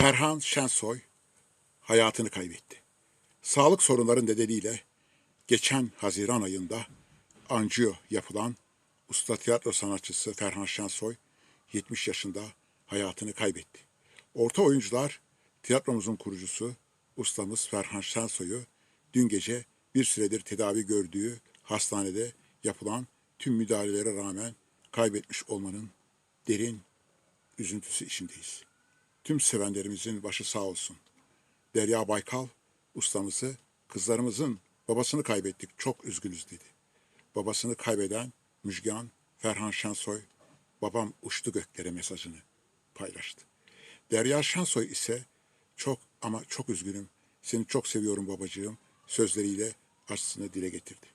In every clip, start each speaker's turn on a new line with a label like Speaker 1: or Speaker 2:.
Speaker 1: Ferhan Şensoy hayatını kaybetti. Sağlık sorunları nedeniyle geçen Haziran ayında anjiyo yapılan usta tiyatro sanatçısı Ferhan Şensoy 70 yaşında hayatını kaybetti. Orta oyuncular tiyatromuzun kurucusu ustamız Ferhan Şensoy'u dün gece bir süredir tedavi gördüğü hastanede yapılan tüm müdahalelere rağmen kaybetmiş olmanın derin üzüntüsü içindeyiz. Tüm sevenlerimizin başı sağ olsun. Derya Baykal ustamızı kızlarımızın babasını kaybettik çok üzgünüz dedi. Babasını kaybeden Müjgan Ferhan Şensoy babam uçtu göklere mesajını paylaştı. Derya Şensoy ise çok ama çok üzgünüm. Seni çok seviyorum babacığım sözleriyle acısını dile getirdi.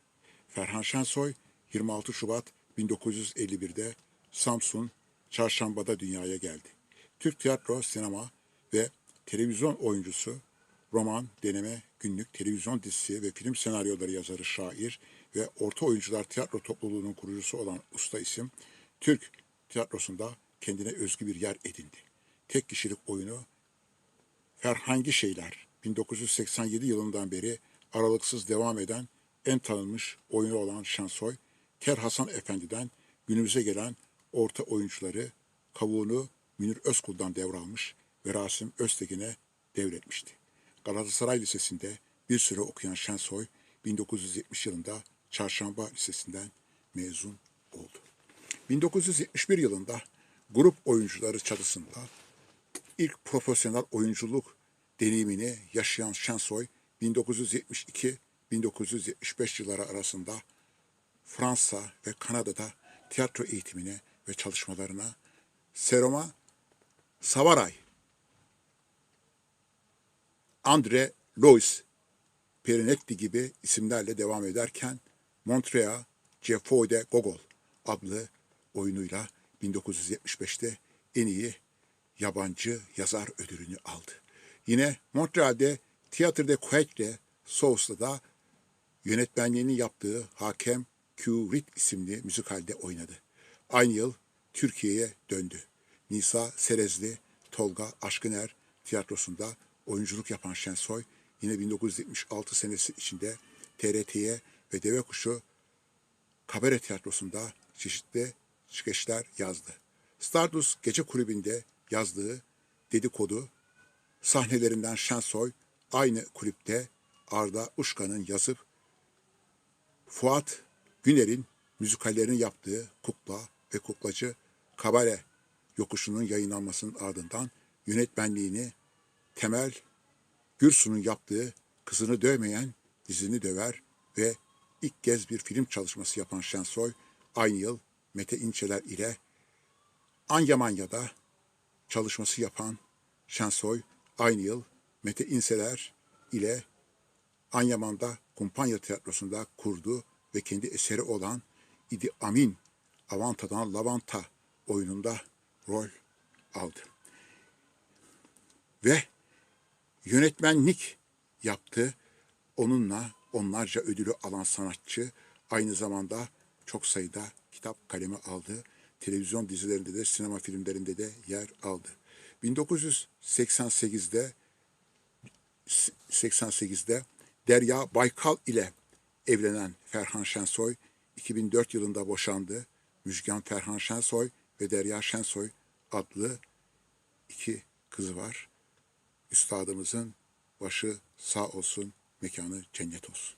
Speaker 1: Ferhan Şensoy 26 Şubat 1951'de Samsun Çarşamba'da dünyaya geldi. Türk tiyatro, sinema ve televizyon oyuncusu, roman, deneme, günlük, televizyon dizisi ve film senaryoları yazarı, şair ve orta oyuncular tiyatro topluluğunun kurucusu olan usta isim, Türk tiyatrosunda kendine özgü bir yer edindi. Tek kişilik oyunu Ferhangi Şeyler 1987 yılından beri aralıksız devam eden en tanınmış oyunu olan Şensoy, Ker Hasan Efendi'den günümüze gelen orta oyuncuları kavuğunu Münir Özkul'dan devralmış ve Rasim Öztekin'e devretmişti. Galatasaray Lisesi'nde bir süre okuyan Şensoy 1970 yılında Çarşamba Lisesi'nden mezun oldu. 1971 yılında grup oyuncuları çatısında ilk profesyonel oyunculuk deneyimini yaşayan Şensoy 1972-1975 yılları arasında Fransa ve Kanada'da tiyatro eğitimine ve çalışmalarına Seroma Savaray, Andre Louis Perinetti gibi isimlerle devam ederken Montreal Jeffrey de Gogol adlı oyunuyla 1975'te en iyi yabancı yazar ödülünü aldı. Yine Montreal'de Theatre de Quebec Sous'ta da yönetmenliğini yaptığı Hakem Q. Reed isimli müzikalde oynadı. Aynı yıl Türkiye'ye döndü. Nisa Serezli, Tolga Aşkıner tiyatrosunda oyunculuk yapan Şensoy yine 1976 senesi içinde TRT'ye ve Deve Kuşu Kabare Tiyatrosu'nda çeşitli skeçler yazdı. Stardust Gece Kulübü'nde yazdığı dedikodu sahnelerinden Şensoy aynı kulüpte Arda Uşkan'ın yazıp Fuat Güner'in müzikallerini yaptığı Kukla ve Kuklacı Kabare yokuşunun yayınlanmasının ardından yönetmenliğini Temel Gürsu'nun yaptığı Kızını Dövmeyen Dizini Döver ve ilk kez bir film çalışması yapan Şensoy aynı yıl Mete İnçeler ile Anyamanya'da çalışması yapan Şensoy aynı yıl Mete İnseler ile Anyaman'da Kumpanya Tiyatrosu'nda kurdu ve kendi eseri olan İdi Amin Avanta'dan Lavanta oyununda rol aldı. Ve yönetmenlik yaptı. Onunla onlarca ödülü alan sanatçı aynı zamanda çok sayıda kitap kalemi aldı. Televizyon dizilerinde de sinema filmlerinde de yer aldı. 1988'de 88'de Derya Baykal ile evlenen Ferhan Şensoy 2004 yılında boşandı. Müjgan Ferhan Şensoy ve Derya Şensoy adlı iki kızı var. Üstadımızın başı sağ olsun, mekanı cennet olsun.